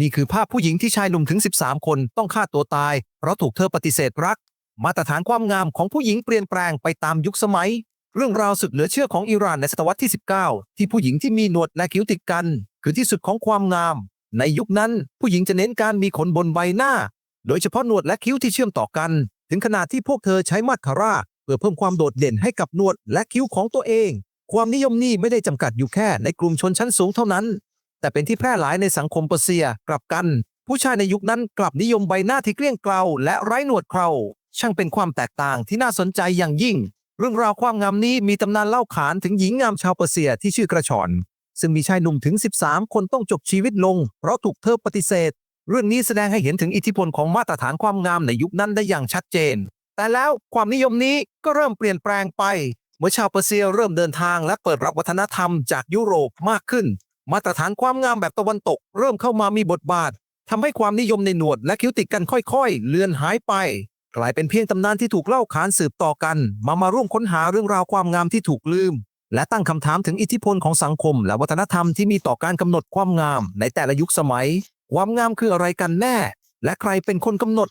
นี่คือภาพผู้หญิงที่ชายหนุ่มถึง 13 คนต้องฆ่าตัวตาย เพราะถูกเธอปฏิเสธรัก มาตรฐานความงามของผู้หญิงเปลี่ยนแปลงไปตามยุคสมัย เรื่องราวสุดเหลือเชื่อของอิหร่านในศตวรรษที่ 19 ที่ผู้หญิงที่มีหนวดและคิ้วติดกัน คือที่สุดของความงาม ในยุคนั้นผู้หญิงจะเน้นการมีขนบนใบหน้า โดยเฉพาะหนวดและคิ้วที่เชื่อมต่อกัน ถึงขนาดที่พวกเธอใช้มาสคาร่าเพื่อเพิ่มความโดดเด่นให้กับหนวดและคิ้วของตัวเอง ความนิยมนี้ไม่ได้จำกัดอยู่แค่ในกลุ่มชนชั้นสูงเท่านั้น แต่เป็นที่แพร่หลายในสังคมเปอร์เซียกลับกัน ผู้ชายในยุคนั้นกลับนิยมใบหน้าที่เกลี้ยงเกลาและไร้หนวดเคราช่างเป็นความแตกต่างที่น่าสนใจอย่างยิ่ง เรื่องราวความงามนี้มีตำนานเล่าขานถึงหญิงงามชาวเปอร์เซียที่ชื่อกระชอน ซึ่งมีชายหนุ่มถึง 13 คนต้องจบชีวิตลง เพราะถูกเธอปฏิเสธ เรื่องนี้แสดงให้เห็นถึงอิทธิพลของมาตรฐานความงามในยุคนั้นได้อย่างชัดเจน แต่แล้วความนิยมนี้ก็เริ่มเปลี่ยนแปลงไป เมื่อชาวเปอร์เซียเริ่มเดินทางและเปิดรับวัฒนธรรมจากยุโรปมากขึ้น มาตรฐานความงามแบบตะวันตก เริ่มเข้ามามีบทบาททำให้ความนิยมในหนวดและคิ้วติดกันค่อยๆ เลือนหายไป กลายเป็นเพียงตำนานที่ถูกเล่าขานสืบต่อกัน มามาร่วมค้นหาเรื่องราวความงามที่ถูกลืม และตั้งคำถามถึงอิทธิพลของสังคม และวัฒนธรรมที่มีต่อการกำหนดความงามในแต่ละยุคสมัย ความงามคืออะไรกันแน่ และใครเป็นคนกำหนด